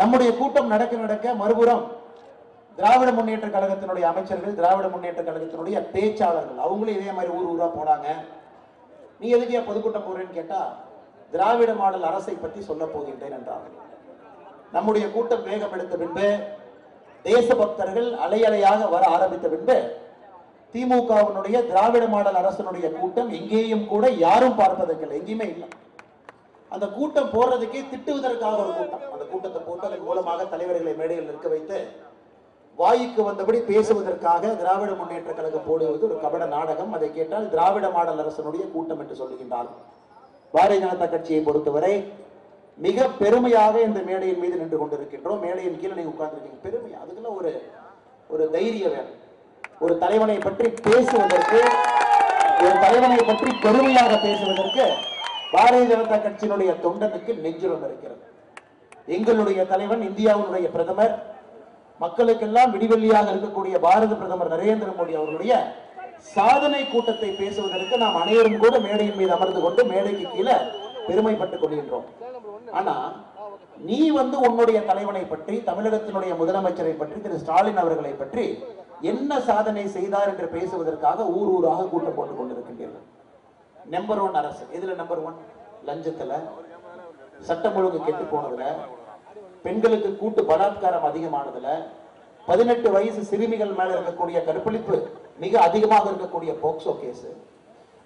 நம்முடைய கூட்டம் நடக்க நடக்க மறுபுறம் திராவிட முன்னேற்ற கழகத்தினுடைய அமைச்சர்கள் திராவிட முன்னேற்ற கழகத்தினுடைய பேச்சாளர்கள் அவங்களும் இதே மாதிரி ஊர் ஊரா போனாங்க. நீ எதுக்கு பொதுக்கூட்டம் போறேன்னு கேட்டா திராவிட மாடல் அரசை பற்றி சொல்ல போகின்றேன் என்றார்கள். நம்முடைய கூட்டம் வேகம் எடுத்த பின்பு தேசபக்தர்கள் அலை அலையாக வர ஆரம்பித்த பின்பு திமுகவினுடைய திராவிட மாடல் அரசனுடைய கூட்டம் எங்கேயும் கூட யாரும் பார்ப்பதற்கில்லை எங்கேயுமே இல்லை. அந்த கூட்டம் போடுறதுக்கே திட்டுவதற்காக ஒரு கூட்டம். அந்த கூட்டத்தை போட்டு அதன் மூலமாக தலைவர்களை மேடையில் நிற்க வைத்து வாய்க்கு வந்தபடி பேசுவதற்காக திராவிட முன்னேற்ற கழகம் போடுவது ஒரு கபட நாடகம். அதை கேட்டால் திராவிட மாடல் அரசனுடைய கூட்டம் என்று சொல்லுகின்றார். பாரதிய ஜனதா கட்சியை பொறுத்தவரை மிக பெருமையாக இந்த மேடையின் மீது நின்று கொண்டிருக்கின்றோம். மேடையின் கீழே நீங்க உட்கார்ந்துருக்கீங்க. பெருமை அதுக்கெல்லாம் ஒரு ஒரு தைரியம் வேணும். ஒரு தலைவனை பற்றி பேசுவதற்கு ஒரு தலைவனை பற்றி பெருமையாக பேசுவதற்கு பாரதிய ஜனதா கட்சியினுடைய தொண்டனுக்கு நெஞ்சுரம் இருக்கிறது. எங்களுடைய தலைவன் இந்தியாவுடைய பிரதமர் மக்களுக்கெல்லாம் விடிவெள்ளியாக இருக்கக்கூடிய பாரத பிரதமர் நரேந்திர மோடி அவர்களுடைய சாதனை கூட்டத்தை பேசுவதற்கு நாம் அனைவரும் கூட மேடையின் மீது அமர்ந்து கொண்டு மேடைக்கு கீழே பெருமைப்பட்டுக் கொள்கின்றோம். ஆனா நீ வந்து உன்னுடைய தலைவனை பற்றி தமிழகத்தினுடைய முதலமைச்சரை பற்றி திரு ஸ்டாலின் அவர்களை பற்றி என்ன சாதனை செய்தார் என்று பேசுவதற்காக ஊர் ஊராக கூட்டம் போட்டுக் கொண்டிருக்கின்றீர்கள். நம்பர் ஒன் அரசு. எதுல நம்பர் ஒன் லஞ்சத்துல சட்டம் ஒழுங்கு கெட்டு போனதுல பெண்களுக்கு கூட்டு பலாத்காரம் அதிகமானதுல பதினெட்டு வயசு சிறுமிகள் மேல இருக்கக்கூடிய கற்பழிப்பு மிக அதிகமாக இருக்கக்கூடிய போக்சோ கேஸ்.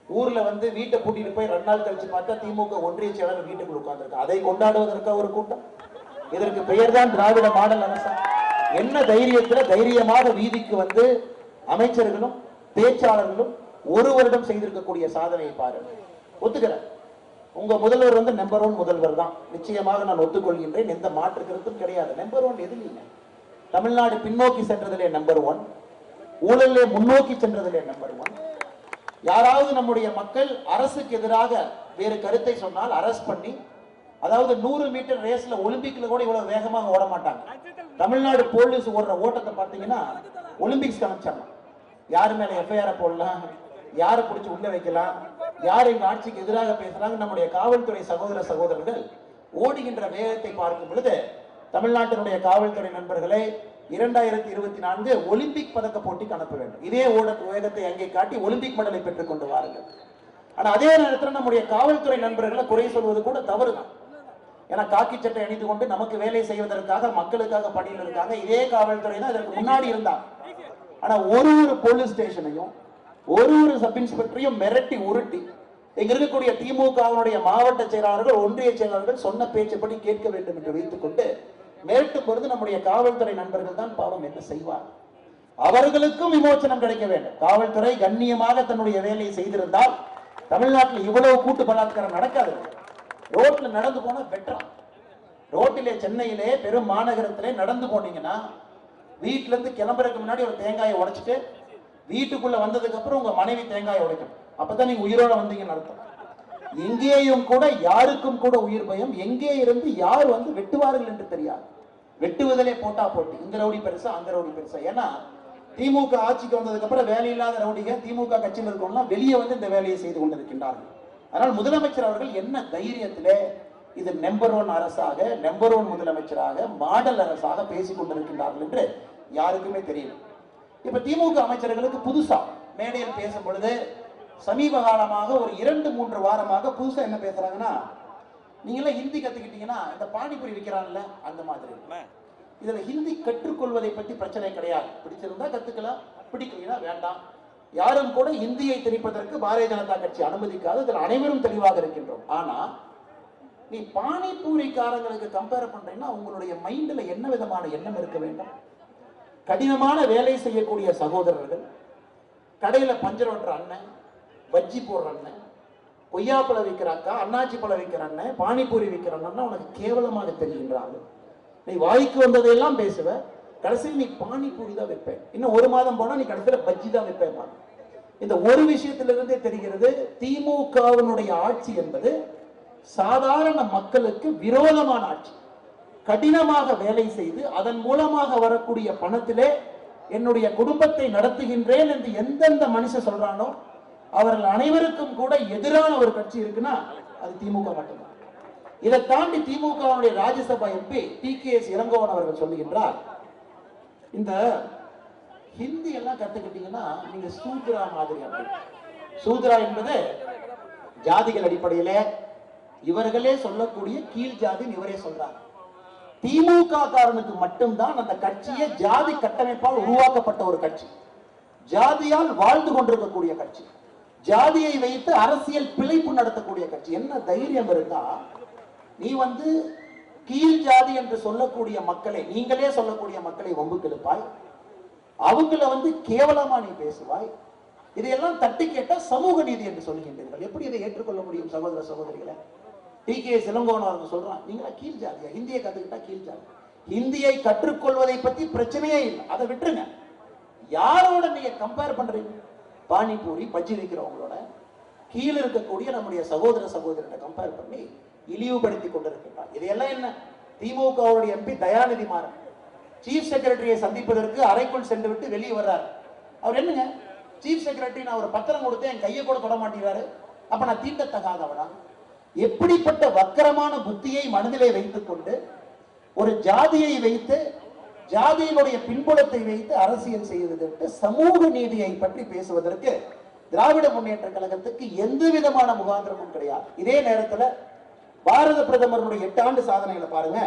ஊர்ல வந்து வீட்டை கூட்டிட்டு போய் ரெண்டு நாள் கழிச்சு பார்த்தா திமுக ஒன்றிய செயலர் வீட்டுக்குள்ள உட்கார்ந்திருக்கு. அதை கொண்டாடுவதற்காக ஒரு கூட்டம்? இதற்கு பெயர்தான் திராவிட மாடல் அரசா? என்ன தைரியத்துல தைரியமாக வீதிக்கு வந்து அமைச்சர்களும் பேச்சாளர்களும் ஒரு வருடம் செய்திருக்கக்கூடிய சாதனையை பாருங்க ஒத்துக்கிறேன் உங்க முதல்வர் வந்து நம்பர் ஒன் முதல்வர் தான். நிச்சயமாக நான் ஒத்துக்கொள்கின்றேன். எந்த மாற்று கருத்தும் கிடையாது. நம்பர் ஒன் எது இல்லை தமிழ்நாடு பின்னோக்கி சென்றதிலே நம்பர் ஒன் ஊழலே முன்னோக்கி சென்றதிலே நம்பர் ஒன் யாராவது நம்முடைய மக்கள் அரசுக்கு எதிராக வேறு கருத்தை சொன்னால் அரெஸ்ட் பண்ணி அதாவது நூறு மீட்டர் ரேஸ்ல ஒலிம்பிக்ல கூட இவ்வளவு வேகமாக ஓட மாட்டாங்க. தமிழ்நாடு போலீஸ் ஓடுற ஓட்டத்தை பார்த்தீங்கன்னா ஒலிம்பிக்ஸ் காமிச்சிடலாம் யார் மேல எஃப்ஐஆர் போடலாம்? யாரை பிடிச்சி உள்ள வைக்கலாம்? யார் எங்க ஆட்சிக்கு எதிராக பேசுறாங்க? நம்முடைய காவல்துறை சகோதர சகோதரர்கள். ஓடுகின்ற வேகத்தை பார்க்கும் பொழுது தமிழ்நாட்டினுடைய காவல்துறை நண்பர்களை இரண்டாயிரத்தி இருபத்தி நான்கு ஒலிம்பிக் பதக்க போட்டிக்கு அனுப்ப வேண்டும். இதே ஓட வேகத்தை அங்கே காட்டி ஒலிம்பிக் மெடலை பெற்றுக் கொண்டு வாருங்கள். ஆனா அதே நேரத்தில் நம்முடைய காவல்துறை நண்பர்களை குறை சொல்வது கூட தவறுதான் ஏன்னா காக்கி சட்டை அணிந்து கொண்டு நமக்கு வேலை செய்வதற்காக மக்களுக்காக பணியில் இருக்காங்க. இதே காவல்துறை தான் இதற்கு முன்னாடி இருந்தாங்க. ஆனா ஒரு ஒரு போலீஸ் ஸ்டேஷனையும் ஒரு ஒரு சப் இன்ஸ்பெக்டரையும் மிரட்டி உருட்டி இங்க இருக்கக்கூடிய திமுகவினுடைய மாவட்ட செயலாளர்கள் ஒன்றிய செயலாளர்கள் சொன்ன பேச்சுப்படி கேட்க வேண்டும் என்று வைத்துக் கொண்டு மிரட்டும் பொழுது நம்முடைய காவல்துறை நண்பர்கள் தான் பாவம் என்ன செய்வார். அவர்களுக்கும் விமோசனம் கிடைக்க வேண்டும். காவல்துறை கண்ணியமாக தன்னுடைய வேலையை செய்திருந்தால் தமிழ்நாட்டில் இவ்வளவு கூட்டு பலாத்காரம் நடக்காது. ரோட்ல நடந்து போனா பெட்டரா ரோட்டிலே சென்னையிலே பெரும் மாநகரத்திலே நடந்து போனீங்கன்னா வீட்டுல இருந்து கிளம்புறதுக்கு முன்னாடி ஒரு தேங்காயை உடைச்சிட்டு வீட்டுக்குள்ள வந்ததுக்கு அப்புறம் உங்க மனைவி தேங்காய் உடைக்கும் அப்பதான் நீங்க உயிரோட வந்தீங்கன்னு அர்த்தம். எங்கேயும் கூட யாருக்கும் கூட உயிர் பயம். எங்கே இருந்து யார் வந்து வெட்டுவார்கள் என்று தெரியாது. வெட்டுவதிலே போட்டா போட்டு. இந்த ரவுடி பெருசா அந்த ரவுடி பெருசா. ஏன்னா திமுக ஆட்சிக்கு வந்ததுக்கு அப்புறம் வேலையில்லாத ரவுடிக திமுக கட்சியில் இருக்கவங்கலாம் வெளியே வந்து இந்த வேலையை செய்து கொண்டிருக்கின்றார்கள். அதனால் முதலமைச்சர் அவர்கள் என்ன தைரியத்திலே இது நம்பர் ஒன் அரசாக நம்பர் ஒன் முதலமைச்சராக மாடல் அரசாக பேசிக் கொண்டிருக்கின்றார்கள் என்று யாருக்குமே தெரியல. இப்ப திமுக அமைச்சர்களுக்கு புதுசா மேடையில் பேசும் பொழுது சமீப காலமாக ஒரு இரண்டு மூன்று வாரமாக புதுசா என்ன பேசுறாங்கன்னா நீங்களாம் ஹிந்தி கத்துக்கிட்டீங்கன்னா இந்த பானிபூரி விற்கிறான்ல அந்த மாதிரி. இதுல ஹிந்தி கற்றுக்கொள்வதை பத்தி பிரச்சனை கிடையாது. பிடிச்சிருந்தா கத்துக்கலாம் பிடிக்கலைன்னா வேண்டாம். யாரும் கூட இந்தியை திணிப்பதற்கு பாரதிய ஜனதா கட்சி அனுமதிக்காது. இதில் அனைவரும் தெளிவாக இருக்கின்றோம். ஆனா நீ பானிபூரிக்காரங்களுக்கு கம்பேர் பண்றீங்கன்னா உங்களுடைய மைண்ட்ல என்ன விதமான எண்ணம் இருக்க வேண்டும்? கடினமான வேலை செய்யக்கூடிய சகோதரர்கள் கடையில் பஞ்சர் ஓட்டுற அண்ணன் பஜ்ஜி போடுற அண்ணன் கொய்யாப்பழம் விற்கிற அக்கா அண்ணாச்சி பழம் விற்கிற அண்ணன் பானிபூரி விற்கிற அண்ணன் உனக்கு கேவலமாக தெரிகின்றார்கள். நீ வாய்க்கு வந்ததையெல்லாம் பேசுவ கடைசியில் நீ பானிபூரி தான் வைப்பேன் இன்னும் ஒரு மாதம் போனால் நீ கடைசியில் பஜ்ஜி தான் வைப்பேன் இந்த ஒரு விஷயத்திலிருந்தே தெரிகிறது திமுகவினுடைய ஆட்சி என்பது சாதாரண மக்களுக்கு விரோதமான ஆட்சி. கடினமாக வேலை செய்து அதன் மூலமாக வரக்கூடிய பணத்திலே என்னுடைய குடும்பத்தை நடத்துகின்றேன் என்று எந்தெந்த மனுஷன் சொல்றானோ அவர்கள் அனைவருக்கும் கூட எதிரான ஒரு கட்சி இருக்குன்னா அது திமுக மட்டும்தான். இதை தாண்டி திமுகவுடைய Rajya Sabha MP T K S Elangovan அவர்கள் சொல்லுகின்றார் இந்த ஹிந்தி எல்லாம் கத்துக்கிட்டீங்கன்னா நீங்க சூத்ரா மாதிரி சூத்ரா என்பது ஜாதிகள் அடிப்படையில இவர்களே சொல்லக்கூடிய கீழ் ஜாதின்னு இவரே சொல்றாங்க திமுக காரனுக்கு மட்டும்தான் அந்த கட்சியே ஜாதி கட்டமைப்பால் உருவாக்கப்பட்ட ஒரு கட்சி. ஜாதியால் வாழ்ந்து கொண்டிருக்கக்கூடிய கட்சி. ஜாதியை வைத்து அரசியல் பிழைப்பு நடத்தக்கூடிய கட்சி. என்ன தைரியம் இருந்தா நீ வந்து கீழ் ஜாதி என்று சொல்லக்கூடிய மக்களை நீங்களே சொல்லக்கூடிய மக்களை வம்பு கெழுப்பாய் அவங்கள வந்து கேவலமா நீ பேசுவாய். இதையெல்லாம் தட்டி கேட்டால் சமூக நீதி என்று சொல்கின்றீர்கள். எப்படி இதை ஏற்றுக்கொள்ள முடியும் சகோதர சகோதரிகளை? டி கே இளங்கோவன் அவங்க சொல்றான் நீங்களா கீழ் ஜாதியா? ஹிந்தியை கத்துக்கிட்டா கீழ் ஜாதி. ஹிந்தியை கற்றுக்கொள்வதை பத்தி பிரச்சனையே இல்லை. அதை விட்டுருங்க. யாரோட நீங்க கம்பேர் பண்றீங்க? பானிபூரி பஜ்ஜி விற்கிறவங்களோட கீழே இருக்கக்கூடிய நம்முடைய சகோதர சகோதரிகளை கம்பேர் பண்ணி இழிவுபடுத்தி கொண்டிருக்கிறார் இதையெல்லாம் என்ன? திமுகவுடைய எம்பி தயாநிதி மாறன். சீஃப் செக்ரட்டரியை சந்திப்பதற்கு அறைக்குள் சென்று விட்டு வெளியே வர்றார். அவர் என்னங்க? சீஃப் செக்ரட்டரி நான் ஒரு பத்திரம் கொடுத்து என் கையை கூட தொட மாட்டேங்கிறாரு. அப்ப நான் தீண்டத்தகாதவனா? எப்படிப்பட்ட வக்கரமான புத்தியை மனதிலே வைத்துக் கொண்டு ஒரு ஜாதியை வைத்து ஜாதியினுடைய பின்புலத்தை வைத்து அரசியல் செய்வதற்கு சமூக நீதியை பற்றி பேசுவதற்கு திராவிட முன்னேற்ற கழகத்துக்கு எந்த விதமான முகாந்திரமும் கிடையாது. இதே நேரத்தில் பாரத பிரதமருடைய எட்டு ஆண்டு சாதனைகளை பாருங்க.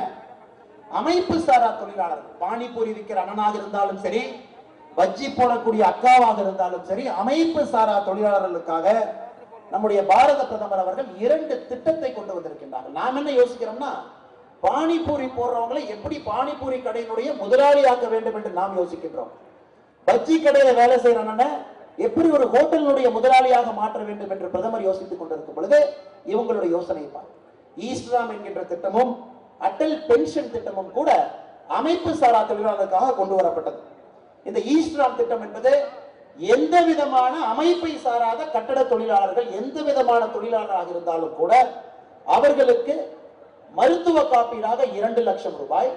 அமைப்பு சாரா தொழிலாளர்கள் பானிபூரி விற்கிற அண்ணனாக இருந்தாலும் சரி பஜ்ஜி போடக்கூடிய அக்காவாக இருந்தாலும் சரி அமைப்பு சாரா தொழிலாளர்களுக்காக நம்முடைய பாரத பிரதமர் அவர்கள் இரண்டு திட்டத்தை கொண்டு வந்திருக்கின்றார்கள். நாம் என்ன யோசிக்கிறோம்னா பானிபூரி போடுறவங்களை எப்படி பானிபூரி கடையினுடைய முதலாளி ஆக்க வேண்டும் என்று நாம் யோசிக்கின்றோம். பஜ்ஜி கடையில வேலை செய்யற அண்ணனை எப்படி ஒரு ஹோட்டலினுடைய முதலாளியாக மாற்ற வேண்டும் என்று பிரதமர் யோசித்துக் கொண்டிருக்கும் பொழுது இவங்களுடைய யோசனை தான் ஈஸ்ட்ராம் என்கின்ற திட்டமும் அட்டல் பென்ஷன் திட்டமும் கூட அமைப்பு சாரா தொழிலாளர்களுக்காக கொண்டு வரப்பட்டது. இந்த ஈஸ்ட்ராம் திட்டம் என்பது எந்த விதமான அமைப்பை சாராத கட்டட தொழிலாளர்கள் எந்த விதமான தொழிலாளராக இருந்தாலும் கூட அவர்களுக்கு மருத்துவ காப்பீடாக இரண்டு லட்சம் ரூபாய்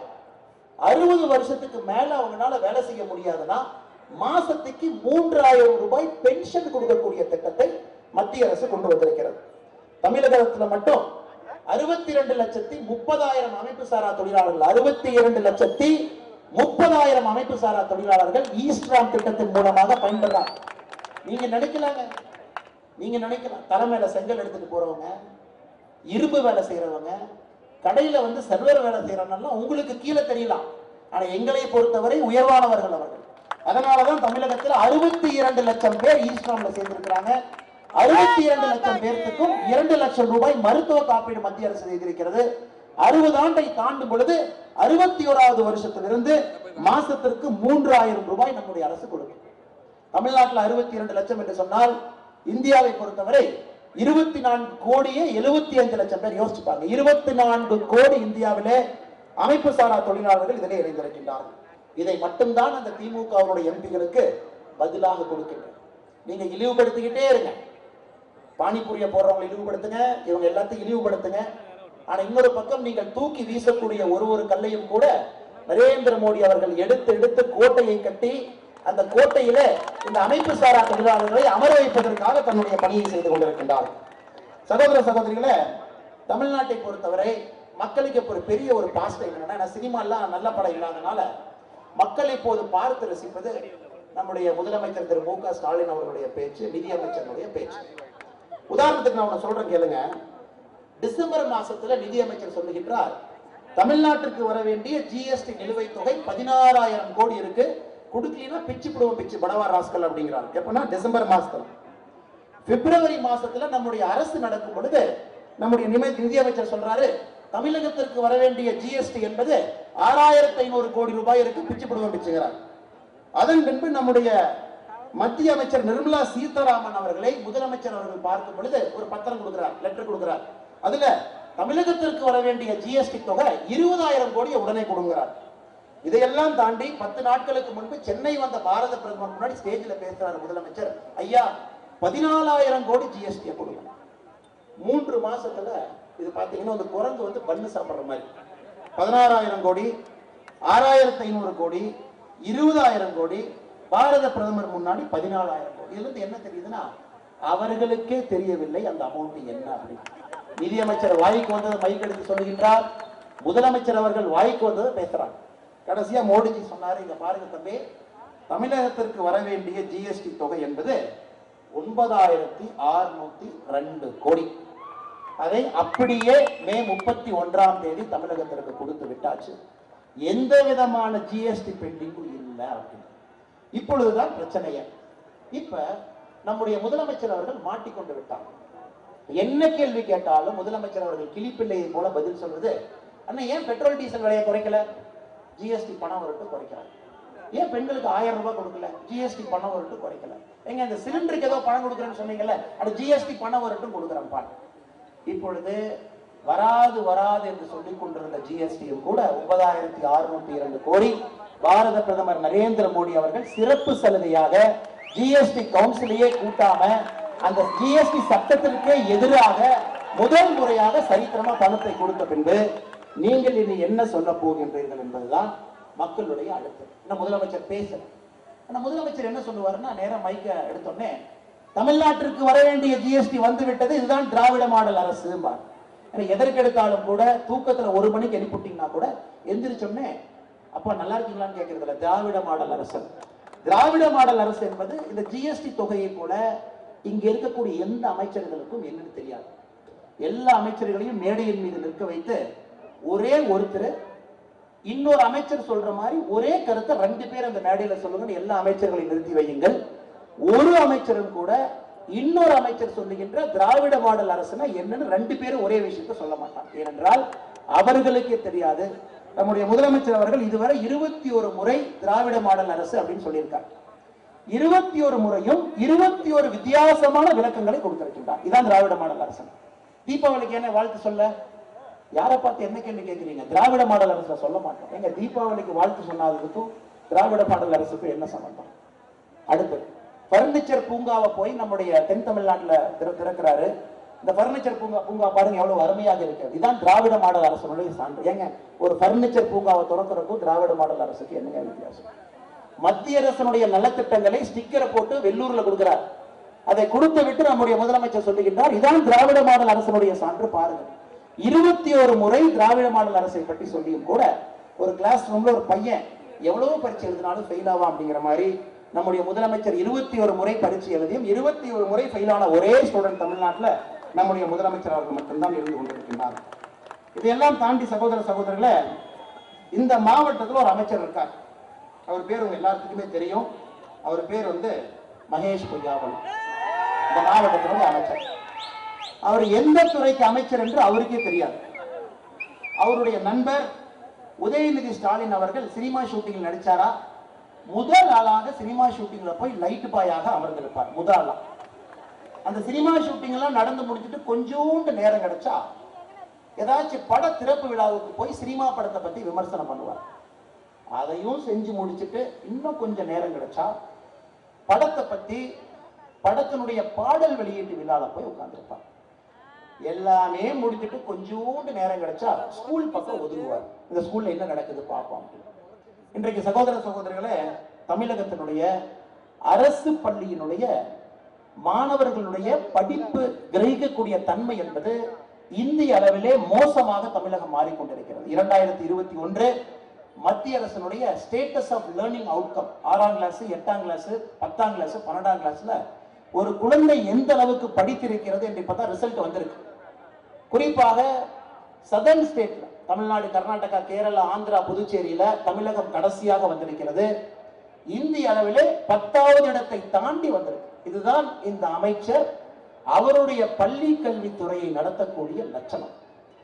அறுபது வருஷத்துக்கு மேல அவங்களால வேலை செய்ய முடியாதுன்னா மாசத்துக்கு மூன்றாயிரம் ரூபாய் பென்ஷன் கொடுக்கக்கூடிய திட்டத்தை மத்திய அரசு கொண்டு வந்திருக்கிறது. தமிழகத்துல மட்டும் அறுபத்தி இரண்டு லட்சத்தி முப்பதாயிரம் அமைப்பு சாரா தொழிலாளர்கள் அறுபத்தி இரண்டு லட்சத்தி முப்பதாயிரம் அமைப்பு சாரா தொழிலாளர்கள் ஈஸ்ட்ராம் திட்டத்தின் மூலமாக பயன்படுறாங்க நீங்க நினைக்கலாங்க. நீங்க நினைக்கலாம். தலைமையில செங்கல் எடுத்துட்டு போறவங்க இரும்பு வேலை செய்யறவங்க கடையில வந்து சர்வர் வேலை செய்யறவங்கலாம் உங்களுக்கு கீழே தெரியலாம். ஆனா எங்களை பொறுத்தவரை உயர்வானவர்கள் அவர்கள். அதனாலதான் தமிழகத்தில் அறுபத்தி இரண்டு லட்சம் பேர் ஈஸ்ட்ராம்ல சேர்ந்திருக்கிறாங்க. அறுபத்தி இரண்டு லட்சம் பேர்த்துக்கும் இரண்டு லட்சம் ரூபாய் மருத்துவ காப்பீடு மத்திய அரசு செய்திருக்கிறது. அறுபது ஆண்டை தாண்டும் பொழுது அறுபத்தி ஓராவது வருஷத்திலிருந்து மாசத்திற்கு மூன்றாயிரம் ரூபாய் நம்முடைய அரசு கொடுக்கும். தமிழ்நாட்டில் அறுபத்தி இரண்டு லட்சம் என்று சொன்னால் இந்தியாவை பொறுத்தவரை இருபத்தி நான்கு கோடியே எழுபத்தி அஞ்சு லட்சம் பேர் யோசிச்சுப்பாங்க இருபத்தி நான்கு கோடி இந்தியாவிலே அமைப்பு சாரா தொழிலாளர்கள் இதிலே இணைந்திருக்கின்றார்கள். இதை மட்டும்தான் அந்த திமுகவுடைய எம்பிகளுக்கு பதிலாக கொடுக்கின்றனர். நீங்க இழிவுபடுத்திக்கிட்டே இருங்க. பானிபூரியை போடுறவங்களை இழிவுபடுத்துங்க. இவங்க எல்லாத்தையும் இழிவுபடுத்துங்க. ஆனா இன்னொரு பக்கம் நீங்கள் தூக்கி வீசக்கூடிய ஒரு ஒரு கல்லையும் கூட நரேந்திர மோடி அவர்கள் எடுத்து எடுத்து கோட்டையை கட்டி அந்த கோட்டையில இந்த அமைப்பு சாரா தொழிலாளர்களை அமர வைப்பதற்காக தன்னுடைய பணியை செய்து கொண்டிருக்கின்றார். சகோதர சகோதரிகளை தமிழ்நாட்டை பொறுத்தவரை மக்களுக்கு இப்போ ஒரு பெரிய ஒரு பாஸ்ட் என்னன்னா சினிமா எல்லாம் நல்ல படம் இல்லாதனால மக்கள் இப்போது பார்த்து ரசிப்பது நம்முடைய முதலமைச்சர் திரு மு க ஸ்டாலின் அவர்களுடைய பேச்சு நிதியமைச்சருடைய பேச்சு. உதாரணத்துக்கு நான் உன்னை சொல்றேன் கேளுங்க. டிசம்பர் மாசத்துல நிதியமைச்சர் சொல்லுகின்றார் தமிழ்நாட்டிற்கு வர வேண்டிய ஜிஎஸ்டி நிலுவைத் தொகை பதினாறாயிரம் கோடி இருக்கு. கொடுக்கலனா பிச்சு போடுவோம் பிச்சு படவா ராஸ்கல் அப்படிங்கிறார். எப்பனா டிசம்பர் மாசத்துல. பிப்ரவரி மாசத்துல நம்முடைய அரசு நடக்கும் பொழுது நம்முடைய நிதியமைச்சர் சொல்றாரு தமிழகத்திற்கு வர வேண்டிய ஜிஎஸ்டி என்பது ஆறாயிரத்தி ஐநூறு கோடி ரூபாய் இருக்கு பிச்சு போடுவோம் பிச்சுகிறார் அதன் பின்பு நம்முடைய மத்திய அமைச்சர் நிர்மலா சீதாராமன் அவர்களை முதலமைச்சர் அவர்கள் பார்க்கும் பொழுது ஒரு பத்திரம் கொடுக்கிறார் லெட்டர் கொடுக்கிறார். அதுல தமிழகத்திற்கு வர வேண்டிய ஜிஎஸ்டி தொகை இருபதாயிரம் கோடியை உடனே கொடுங்கிறார். இதையெல்லாம் தாண்டி பத்து நாட்களுக்கு முன்பு சென்னை வந்த பாரத பிரதமர் முன்னாடி ஸ்டேஜில் பேசுறாரு முதலமைச்சர். ஐயா பதினாலாயிரம் கோடி ஜிஎஸ்டி கொடுங்க. மூன்று மாசத்துல இது பாத்தீங்கன்னா அந்த குரங்கு வந்து பண்ணு சாப்பிடுற மாதிரி. பதினாறாயிரம் கோடி ஆறாயிரத்தி ஐநூறு கோடி இருபதாயிரம் கோடி பாரத பிரதமர் முன்னாடி பதினாலாயிரம் கோடி. இதுல இருந்து என்ன தெரியுதுன்னா அவர்களுக்கே தெரியவில்லை அந்த அமௌண்ட் என்ன அப்படின்னு. நிதியமைச்சர் வாய்க்கு வந்தது மைக் எடுத்து சொல்லுகின்றார். முதலமைச்சர் அவர்கள் வாய்க்கு வந்தது பேசுறாங்க. கடைசியா மோடிஜி சொன்னாரு இங்க பாருங்க தம்பி தமிழகத்திற்கு வர வேண்டிய ஜிஎஸ்டி தொகை என்பது ஒன்பதாயிரத்தி அறுநூத்தி ரெண்டு கோடி. அதை அப்படியே மே முப்பத்தி ஒன்றாம் தேதி தமிழகத்திற்கு கொடுத்து விட்டாச்சு. எந்த விதமான ஜிஎஸ்டி பெண்டிங்கும் இல்லை அப்படின்னு. இப்பொழுதுதான் பிரச்சனையே. இப்ப நம்முடைய முதலமைச்சர் அவர்கள் மாட்டிக்கொண்டு விட்டாங்க. என்ன கேள்வி கேட்டாலும் முதலமைச்சர் அவர்கள் கிளிப்பிள்ளையை போல பதில் சொல்றது அண்ணா ஏன் பெட்ரோல் டீசல் விலையை குறைக்கல? ஜிஎஸ்டி பணம் வரட்டும் குறைக்கிறாங்க. ஏன் பெண்களுக்கு ஆயிரம் ரூபாய் கொடுக்கல? ஜிஎஸ்டி பணம் வரட்டும் குறைக்கல. எங்க இந்த சிலிண்டருக்கு ஏதோ பணம் கொடுக்குறேன்னு சொன்னீங்கல்ல அது ஜிஎஸ்டி பணம் வரட்டும் கொடுக்குறேன் பான் இப்பொழுது வராது வராது என்று சொல்லிக் கொண்டிருந்த ஜிஎஸ்டியும் கூட ஒன்பதாயிரத்தி அறுநூத்தி இரண்டு கோடி பாரத பிரதமர் நரேந்திர மோடி அவர்கள் சிறப்பு சலுகையாக ஜிஎஸ்டி கவுன்சிலையே கூட்டாம அந்த ஜிஎஸ்டி சட்டத்திற்கே எதிராக முதல் முறையாக சரித்திரமா பணத்தை கொடுத்த பின்பு நீங்கள் இனி என்ன சொல்ல போகின்றீர்கள் என்பதுதான் மக்களுடைய அழுத்தம் என்ன முதலமைச்சர் பேசல. ஆனா முதலமைச்சர் என்ன சொல்லுவாருன்னா நேரம் மைக்க எடுத்தோடனே தமிழ்நாட்டிற்கு வர வேண்டிய ஜிஎஸ்டி வந்து விட்டது இதுதான் திராவிட மாடல் அரசு எதற்கெடுத்தாலும் கூட தூக்கத்துல ஒரு மணிக்கு எழுப்பிட்டீங்கன்னா கூட எந்திரிச்சோடனே அப்பா நல்லா இருக்கீங்களான்னு கேட்கறது திராவிட மாடல் அரசு. திராவிட மாடல் அரசு என்பது இந்த ஜிஎஸ்டி தொகையை போல இங்க இருக்கக்கூடிய எந்த அமைச்சர்களுக்கும் என்னன்னு தெரியாது. எல்லா அமைச்சர்களையும் மேடையின் மீது நிற்க வைத்து ஒரே ஒருத்தர் இன்னொரு அமைச்சர் சொல்ற மாதிரி ஒரே கருத்தை ரெண்டு பேர் அந்த மேடையில சொல்லுங்க எல்லா அமைச்சர்களையும் நிறுத்தி வையுங்கள். ஒரு அமைச்சரும் கூட இன்னொரு அமைச்சர் சொல்லுகின்ற திராவிட மாடல் அரசுனா என்னன்னு ரெண்டு பேரும் ஒரே விஷயத்தை சொல்ல மாட்டான் ஏனென்றால் அவர்களுக்கே தெரியாது. நம்முடைய முதலமைச்சர் அவர்கள் இதுவரை இருபத்தி ஒரு முறை திராவிட மாடல் அரசு அப்படின்னு சொல்லியிருக்காங்க. இருபத்தி ஒரு முறையும் இருபத்தி ஒரு வித்தியாசமான விளக்கங்களை கொடுத்திருக்கின்றார். இதான் திராவிட மாடல் அரசு தீபாவளிக்கு என்ன வாழ்த்து சொல்ல? யாரை பார்த்து என்ன கேள்வி கேட்கிறீங்க? திராவிட மாடல் அரசு சொல்ல மாட்டோம். எங்க தீபாவளிக்கு வாழ்த்து சொன்னாததுக்கும் திராவிட மாடல் அரசுக்கும் என்ன சம்பந்தம்? அடுத்து பர்னிச்சர் பூங்காவை போய் நம்முடைய தென் தமிழ்நாட்டுல திற- திறக்கிறாரு. இந்த பர்னிச்சர் பூங்கா பூங்கா பாருங்க எவ்வளவு அருமையாக இருக்கிறது இதுதான் திராவிட மாடல் அரசனுடைய சான்று. ஏங்க ஒரு பர்னிச்சர் பூங்காவை திறக்கிறக்கும் திராவிட மாடல் அரசுக்கு என்னங்க வித்தியாசம்? மத்திய அரசனுடைய நலத்திட்டங்களை ஸ்டிக்கரை போட்டு வெள்ளூர்ல கொடுக்கிறார். அதை கொடுத்து விட்டு நம்முடைய முதலமைச்சர் சொல்லுகின்றார் இதான் திராவிட மாடல் அரசனுடைய சான்று பாருங்கள். இருபத்தி ஒரு முறை திராவிட மாடல் அரசை பற்றி சொல்லியும் கூட ஒரு கிளாஸ் ரூம்ல ஒரு பையன் எவ்வளவு பரீட்சை எழுதினாலும் ஃபெயில் ஆவா அப்படிங்கிற மாதிரி நம்முடைய முதலமைச்சர் இருபத்தி ஒரு முறை பரீட்சை எழுதியும் இருபத்தி ஒரு முறை ஃபெயிலான ஒரே ஸ்டூடெண்ட் தமிழ்நாட்டில் நம்முடைய முதலமைச்சர் அவர்கள் மட்டும்தான் இருந்து கொண்டிருக்கின்றார் இதையெல்லாம் தாண்டி சகோதர சகோதரர்களை இந்த மாவட்டத்தில் ஒரு அமைச்சர் இருக்கார். அவர் பேர் உங்க எல்லாத்துக்குமே தெரியும். அவர் பேர் வந்து மகேஷ் பொய்யாவல் இந்த மாவட்டத்தினுடைய அமைச்சர். அவர் எந்த துறைக்கு அமைச்சர் என்று அவருக்கே தெரியாது. அவருடைய நண்பர் உதயநிதி ஸ்டாலின் அவர்கள் சினிமா ஷூட்டிங் நடிச்சாரா? முதல் ஆளாக சினிமா ஷூட்டிங்ல போய் லைட் பாயாக அமர்ந்திருப்பார் முதல் ஆளா. அந்த சினிமா ஷூட்டிங் எல்லாம் நடந்து முடிச்சுட்டு கொஞ்சோண்டு நேரம் கிடைச்சா ஏதாச்சும் பட திறப்பு விழாவுக்கு போய் சினிமா படத்தை பத்தி விமர்சனம் பண்ணுவார். அதையும் செஞ்சு முடிச்சுட்டு இன்னும் கொஞ்சம் நேரம் கிடைச்சா படத்தை பத்தி படத்தினுடைய பாடல் வெளியீட்டு விழால போய் உட்கார்ந்திருப்பார் எல்லாமே முடிச்சுட்டு கொஞ்சோண்டு நேரம் கிடைச்சா ஸ்கூல் பக்கம் ஒதுங்குவார். இந்த ஸ்கூல்ல என்ன நடக்குது பார்ப்போம் இன்றைக்கு சகோதர சகோதரிகளே தமிழகத்தினுடைய அரசு பள்ளியினுடைய மாணவர்களுடைய படிப்பு கிரகிக்கக்கூடிய தன்மை என்பது இந்திய அளவிலே மோசமாக தமிழகம் மாறிக்கொண்டிருக்கிறது. இரண்டாயிரத்தி இருபத்தி ஒன்று மத்திய அரசினுடைய ஸ்டேட்டஸ் ஆஃப் லேர்னிங் அவுட்கம் ஆறாம் கிளாஸ் எட்டாம் கிளாஸ் பத்தாம் கிளாஸ் பன்னெண்டாம் கிளாஸ்ல ஒரு குழந்தை எந்த அளவுக்கு படித்திருக்கிறது என்று பார்த்தா ரிசல்ட் வந்திருக்கு. குறிப்பாக சதர்ன் ஸ்டேட்ல தமிழ்நாடு கர்நாடகா கேரளா ஆந்திரா புதுச்சேரியில தமிழகம் கடைசியாக வந்திருக்கிறது. இந்திய அளவிலே பத்தாவது இடத்தை தாண்டி வந்திருக்கு. இதுதான் இந்த அமைச்சர் அவருடைய பள்ளி கல்வித்துறையை நடத்தக்கூடிய லட்சணம்.